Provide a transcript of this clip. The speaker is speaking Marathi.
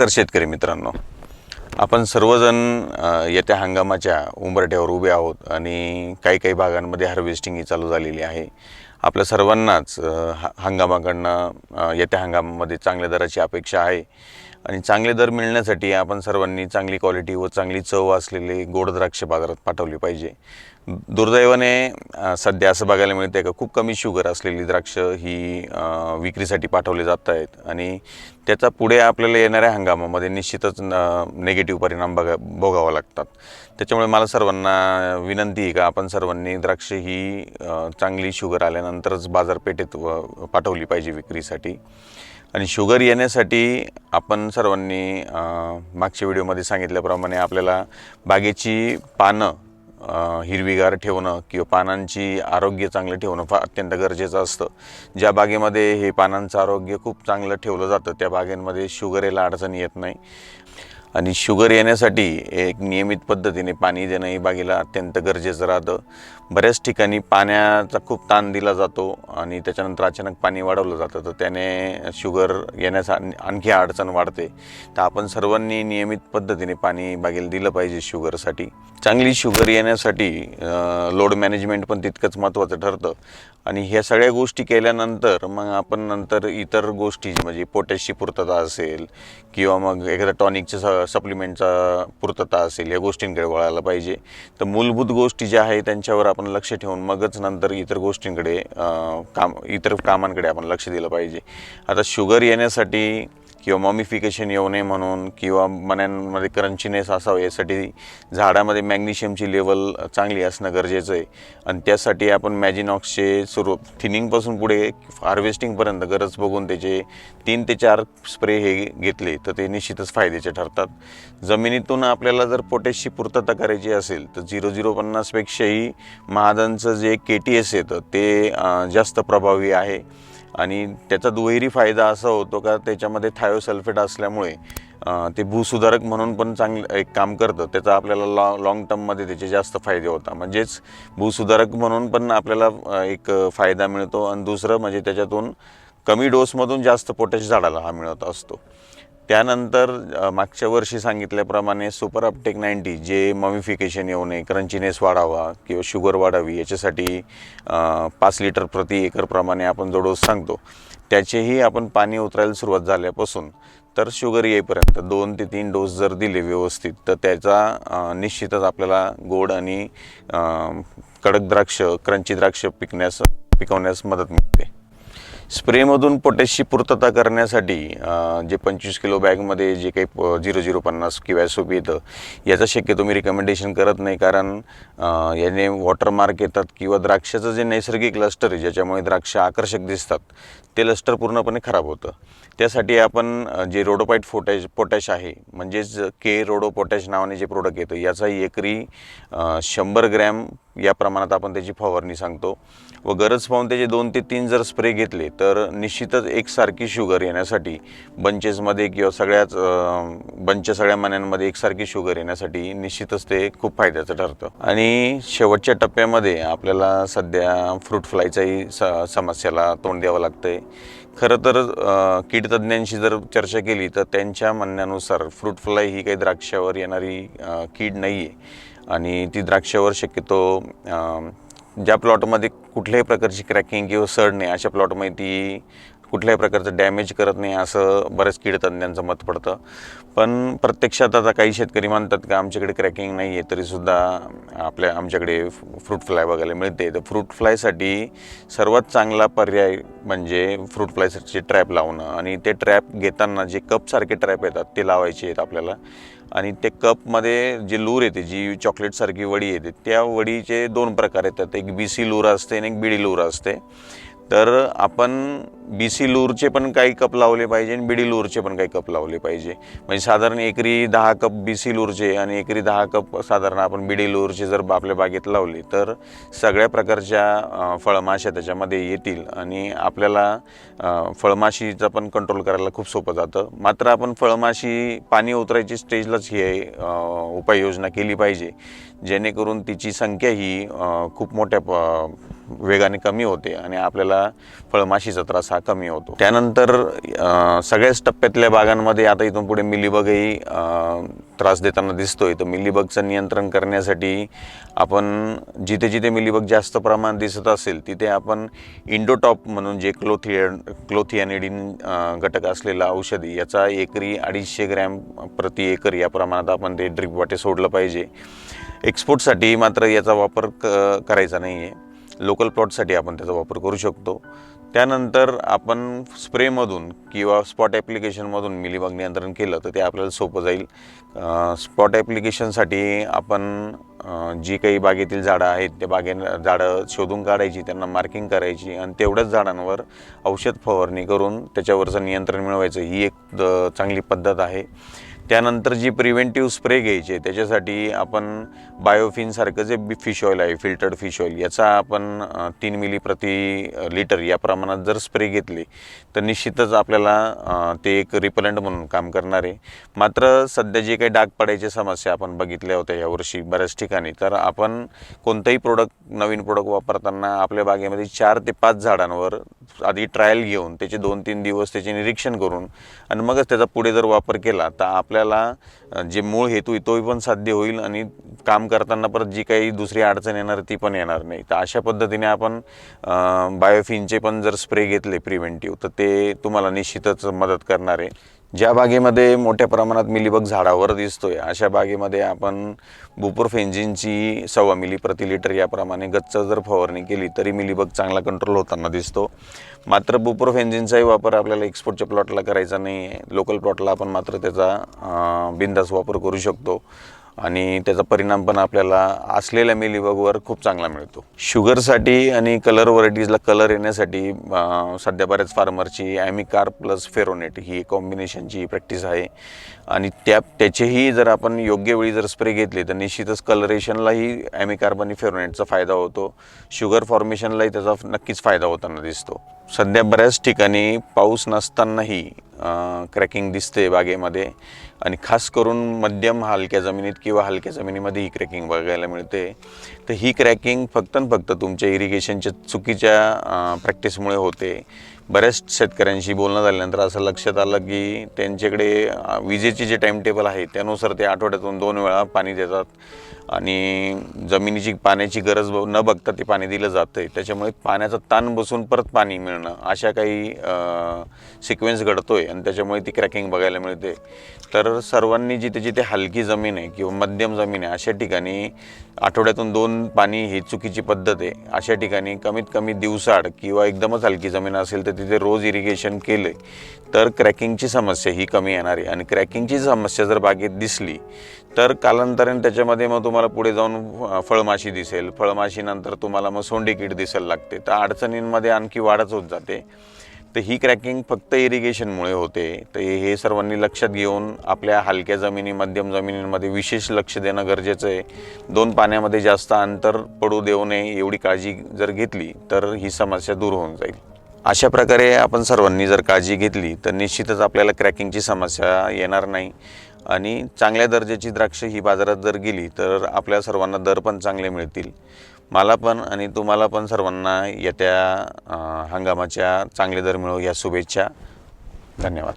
तर शेतकरी मित्रांनो आपण सर्वजण येत्या हंगामाच्या उंबरठ्यावर उभे आहोत आणि काही काही भागांमध्ये हार्वेस्टिंग ही चालू झालेली आहे. आपल्या सर्वांनाच ह- हंगामाकडनं येत्या हंगामामध्ये चांगल्या दराची अपेक्षा आहे. आणि चांगले दर मिळण्यासाठी आपण सर्वांनी चांगली क्वालिटी व चांगली चव असलेले गोड द्राक्ष बाजारात पाठवली पाहिजे. दुर्दैवाने सध्या असं बघायला मिळते का खूप कमी शुगर असलेली द्राक्ष ही विक्रीसाठी पाठवली जात आहेत आणि त्याचा पुढे आपल्याला येणाऱ्या हंगामामध्ये निश्चितच नेगेटिव्ह परिणाम बघा भोगावा लागतात. त्याच्यामुळे मला सर्वांना विनंती आहे का आपण सर्वांनी द्राक्ष ही चांगली शुगर आल्यानंतरच बाजारपेठेत व- पाठवली पाहिजे विक्रीसाठी. आणि शुगर येण्यासाठी आपण सर्वांनी मागच्या व्हिडिओमध्ये सांगितल्याप्रमाणे आपल्याला बागेची पानं हिरवीगार ठेवणं किंवा पानांची आरोग्य चांगलं ठेवणं फार अत्यंत गरजेचं असतं. ज्या बागेमध्ये हे पानांचं आरोग्य खूप चांगलं ठेवलं जातं त्या बागेमध्ये शुगर यायला अडचण येत नाही. आणि शुगर येण्यासाठी एक नियमित पद्धतीने पाणी देणं ही बागेला अत्यंत गरजेचं राहतं. बऱ्याच ठिकाणी पाण्याचा खूप ताण दिला जातो आणि त्याच्यानंतर अचानक पाणी वाढवलं जातं. तर त्याने शुगर येण्याचा आणखी अडचण वाढते. तर आपण सर्वांनी नियमित पद्धतीने पाणी बागेला दिलं पाहिजे शुगरसाठी. चांगली शुगर येण्यासाठी लोड मॅनेजमेंट पण तितकंच महत्त्वाचं ठरतं. आणि ह्या सगळ्या गोष्टी केल्यानंतर मग आपण नंतर इतर गोष्टी म्हणजे पोटॅशची पूर्तता असेल किंवा मग एखाद्या टॉनिकच्या स सप्लिमेंटचा पूर्तता असेल या गोष्टींकडे वळायला पाहिजे. तर मूलभूत गोष्टी ज्या आहे त्यांच्यावर आपण लक्ष ठेवून मगच नंतर इतर गोष्टींकडे काम इतर कामांकडे आपण लक्ष दिलं पाहिजे. आता शुगर येण्यासाठी किंवा मॉमिफिकेशन येऊ नये म्हणून किंवा मण्यांमध्ये क्रंचीनेस असावं यासाठी झाडामध्ये मॅग्नेशियमची लेवल चांगली असणं गरजेचं आहे. आणि त्यासाठी आपण मॅजिनॉक्सचे सुरू थिनिंगपासून पुढे हार्वेस्टिंगपर्यंत गरज बघून त्याचे तीन ते चार स्प्रे हे घेतले तर ते निश्चितच फायद्याचे ठरतात. जमिनीतून आपल्याला जर पोटॅशची पूर्तता करायची असेल तर झिरो झिरो पन्नासपेक्षाही महादांचं जे के टी एस येतं ते जास्त प्रभावी आहे. आणि त्याचा दुहेरी फायदा असा होतो का त्याच्यामध्ये थायोसल्फेट असल्यामुळे ते भूसुधारक म्हणून पण चांगलं एक काम करतं. त्याचा आपल्याला लॉ लाँग टर्ममध्ये त्याचे जास्त फायदे होतात. म्हणजेच भूसुधारक म्हणून पण आपल्याला एक फायदा मिळतो. आणि दुसरं म्हणजे त्याच्यातून कमी डोसमधून जास्त पोटॅश झाडाला हा मिळत असतो. त्यानंतर मागच्या वर्षी सांगितल्याप्रमाणे सुपर अपटेक नाईन्टी जे मॉमिफिकेशन येऊ नये क्रंचीनेस वाढावा किंवा शुगर वाढावी याच्यासाठी पाच लिटर प्रति एकरप्रमाणे आपण जो डोस सांगतो त्याचेही आपण पाणी उतरायला सुरुवात झाल्यापासून तर शुगर येईपर्यंत दोन ते तीन डोस जर दिले व्यवस्थित तर त्याचा निश्चितच आपल्याला गोड आणि कडक द्राक्ष क्रंची द्राक्ष पिकण्यास पिकवण्यास मदत मिळते. स्प्रेमधून पोटॅशची पूर्तता करण्यासाठी जे पंचवीस किलो बॅगमध्ये जे काही प- झिरो झिरो पन्नास किंवा एस ओ पी येतं याचं शक्यतो मी रिकमेंडेशन करत नाही. कारण याने वॉटरमार्क येतात किंवा द्राक्षाचं जे नैसर्गिक लस्टर आहे ज्याच्यामुळे द्राक्ष आकर्षक दिसतात ते लस्टर पूर्णपणे खराब होतं. त्यासाठी आपण जे रोडोपाईट फोटॅश पोटॅश आहे म्हणजेच के रोडो पोटॅश नावाने जे प्रोडक्ट येतं याचाही एकरी शंभर ग्रॅम या प्रमाणात आपण त्याची फवारणी सांगतो. व गरज पाहून त्याचे दोन ते तीन जर स्प्रे घेतले तर निश्चितच एकसारखी शुगर येण्यासाठी बंचेसमध्ये किंवा सगळ्याच बंच सगळ्या मण्यांमध्ये एकसारखी शुगर येण्यासाठी निश्चितच ते खूप फायद्याचं ठरतं. आणि शेवटच्या टप्प्यामध्ये आपल्याला सध्या फ्रूट फ्लायचाही स समस्याला तोंड द्यावं लागतं आहे खरं तर कीडतज्ज्ञांशी जर चर्चा केली तर त्यांच्या म्हणण्यानुसार फ्रूट फ्लाय ही काही द्राक्षावर येणारी कीड नाही आहे आणि ती द्राक्षावर शक्यतो ज्या प्लॉटमध्ये कुठल्याही प्रकारची क्रॅकिंग किंवा सड नाही अशा प्लॉटमध्ये ती कुठल्याही प्रकारचं डॅमेज करत नाही असं बऱ्याच कीडतज्ञांचं मत पडतं. पण प्रत्यक्षात आता काही शेतकरी मानतात का आमच्याकडे क्रॅकिंग नाही आहे तरीसुद्धा आपल्या आमच्याकडे फ्रूट फ्लाय बघायला मिळते. तर फ्रूट फ्लायसाठी सर्वात चांगला पर्याय म्हणजे फ्रूट फ्लायसाठी ट्रॅप लावणं. आणि ते ट्रॅप घेताना जे कपसारखे ट्रॅप येतात ते लावायचे आहेत आपल्याला. आणि ते कपमध्ये जे लूर येते जी चॉकलेटसारखी वडी येते त्या वडीचे दोन प्रकार येतात. एक बी सी लूर असते आणि एक बिडी लूर असते. तर आपण बी सी लूरचे पण काही कप लावले पाहिजे आणि बिडी लूरचे पण काही कप लावले पाहिजे. म्हणजे साधारण एकरी दहा कप बी सी लूरचे आणि एकरी दहा कप साधारण आपण बिडी लूरचे जर आपल्या बागेत लावले तर सगळ्या प्रकारच्या फळमाशा फळमाश्या त्याच्यामध्ये येतील आणि आपल्याला फळमाशीचा पण कंट्रोल करायला खूप सोपं जातं. मात्र आपण फळमाशी पाणी उतरायची स्टेजलाच हे उपाययोजना केली पाहिजे जेणेकरून तिची संख्या ही खूप मोठ्या प वेगाने कमी होते आणि आपल्याला फळमाशीचा त्रास हा कमी होतो. त्यानंतर सगळ्याच टप्प्यातल्या बागांमध्ये आता इथून पुढे मिलीबगही त्रास देताना दिसतोय. तर मिलीबगचं नियंत्रण करण्यासाठी आपण जिथे जिथे मिलीबग जास्त प्रमाणात दिसत असेल तिथे आपण इंडोटॉप म्हणून जे क्लोथिया क्लोथियानिडीन घटक असलेलं औषधी याचा एकरी अडीचशे ग्रॅम प्रति एकर या प्रमाणात आपण ते ड्रिप वाटे सोडलं पाहिजे. एक्सपोर्टसाठी मात्र याचा वापर क करायचा नाही आहे लोकल प्लॉटसाठी आपण त्याचा वापर करू शकतो. त्यानंतर आपण स्प्रेमधून किंवा स्पॉट ॲप्लिकेशनमधून मिलीबाग नियंत्रण केलं तर ते आपल्याला सोपं जाईल. स्पॉट ॲप्लिकेशनसाठी आपण जी काही बागेतील झाडं आहेत त्या बागे झाडं शोधून काढायची त्यांना मार्किंग करायची आणि तेवढ्याच झाडांवर औषध फवारणी करून त्याच्यावरचं नियंत्रण मिळवायचं ही एक द- चांगली पद्धत आहे. त्यानंतर जी प्रिव्हेंटिव्ह स्प्रे घ्यायचे त्याच्यासाठी आपण बायोफिनसारखं जे बी फिश ऑइल आहे फिल्टर्ड फिश ऑइल याचा आपण तीन मिली प्रति लिटर या प्रमाणात जर स्प्रे घेतले तर निश्चितच आपल्याला ते एक रिपलंट म्हणून काम करणार आहे. मात्र सध्या जे काही डाग पडायची समस्या आपण बघितल्या होत्या यावर्षी बऱ्याच ठिकाणी तर आपण कोणतंही प्रोडक्ट नवीन प्रोडक्ट वापरताना आपल्या बागेमध्ये चार ते पाच झाडांवर आधी ट्रायल घेऊन त्याचे दोन तीन दिवस त्याचे निरीक्षण करून आणि मगच त्याचा पुढे जर वापर केला तर आपल्या आपल्याला जे मूळ हेतू आहे तोही पण साध्य होईल आणि काम करताना परत जी काही दुसरी अडचण येणार ती पण येणार नाही. तर अशा पद्धतीने आपण बायोफिनचे पण जर स्प्रे घेतले प्रिव्हेंटिव्ह तर ते तुम्हाला निश्चितच मदत करणार आहे. ज्या बागेमध्ये मोठ्या प्रमाणात मिलीबग झाडावर दिसतोय अशा बागेमध्ये आपण बुपरफेन्झिनची सव्वा मिली प्रति लिटर याप्रमाणे गच्च जर फवारणी केली तरी मिलीबग चांगला कंट्रोल होताना दिसतो. मात्र बुपरफेन्झिनचाही वापर आपल्याला एक्सपोर्टच्या प्लॉटला करायचा नाही आहे लोकल प्लॉटला आपण मात्र त्याचा बिंदास वापर करू शकतो. आणि त्याचा परिणाम पण आपल्याला असलेल्या मेलीबगवर खूप चांगला मिळतो. शुगरसाठी आणि कलर व्हरायटीजला कलर येण्यासाठी सध्या बऱ्याच फार्मरची ॲमिकार प्लस फेरोनेट ही कॉम्बिनेशनची प्रॅक्टिस आहे. आणि त्या त्याचेही जर आपण योग्य वेळी जर स्प्रे घेतले तर निश्चितच कलरेशनलाही ॲमिकार्ब आणि फेरोनेटचा फायदा होतो. शुगर फॉर्मेशनलाही त्याचा नक्कीच फायदा होताना दिसतो. सध्या बऱ्याच ठिकाणी पाऊस नसतानाही क्रॅकिंग दिसते बागेमध्ये. आणि खास करून मध्यम हलक्या जमिनीत किंवा हलक्या जमिनीमध्ये ही क्रॅकिंग बघायला मिळते. तर ही क्रॅकिंग फक्त आणि फक्त तुमच्या इरिगेशनच्या चुकीच्या प्रॅक्टिसमुळे होते. बऱ्याच शेतकऱ्यांशी बोलणं झाल्यानंतर असं लक्षात आलं की त्यांच्याकडे विजेचे जे टाईम टेबल आहे त्यानुसार ते आठवड्यातून दोन वेळा पाणी देतात. आणि जमिनीची पाण्याची गरज न बघता ते पाणी दिलं जातं आहे त्याच्यामुळे पाण्याचा ताण बसून परत पाणी मिळणं अशा काही सिक्वेन्स घडतो आहे आणि त्याच्यामुळे ती क्रॅकिंग बघायला मिळते. तर सर्वांनी जिथे जिथे हलकी जमीन आहे किंवा मध्यम जमीन आहे अशा ठिकाणी आठवड्यातून दोन पाणी ही चुकीची पद्धत आहे. अशा ठिकाणी कमीत कमी दिवसाआड किंवा एकदमच हलकी जमीन असेल तर तिथे रोज इरिगेशन केले तर क्रॅकिंगची समस्या ही कमी येणार आहे. आणि क्रॅकिंगची समस्या जर बागेत दिसली तर कालांतराने त्याच्यामध्ये मग तुम्हाला पुढे जाऊन फळमाशी दिसेल. फळमाशीनंतर तुम्हाला मग सोंडी कीड दिसायला लागते. तर अडचणींमध्ये आणखी वाढच होत जाते. तर ही क्रॅकिंग फक्त इरिगेशनमुळे होते. तर हे सर्वांनी लक्षात घेऊन आपल्या हलक्या जमिनी मध्यम जमिनींमध्ये विशेष लक्ष देणं गरजेचं आहे. दोन पाण्यामध्ये जास्त अंतर पडू देऊ नये एवढी काळजी जर घेतली तर ही समस्या दूर होऊन जाईल. अशा प्रकारे आपण सर्वांनी जर काळजी घेतली तर निश्चितच आपल्याला क्रॅकिंगची समस्या येणार नाही. आणि चांगल्या दर्जाची द्राक्ष ही बाजारात जर गेली तर आपल्या सर्वांना दर पण चांगले मिळतील. मला पण आणि तुम्हाला पण सर्वांना येत्या हंगामाच्या चांगले दर मिळो. या शुभेच्छा. धन्यवाद.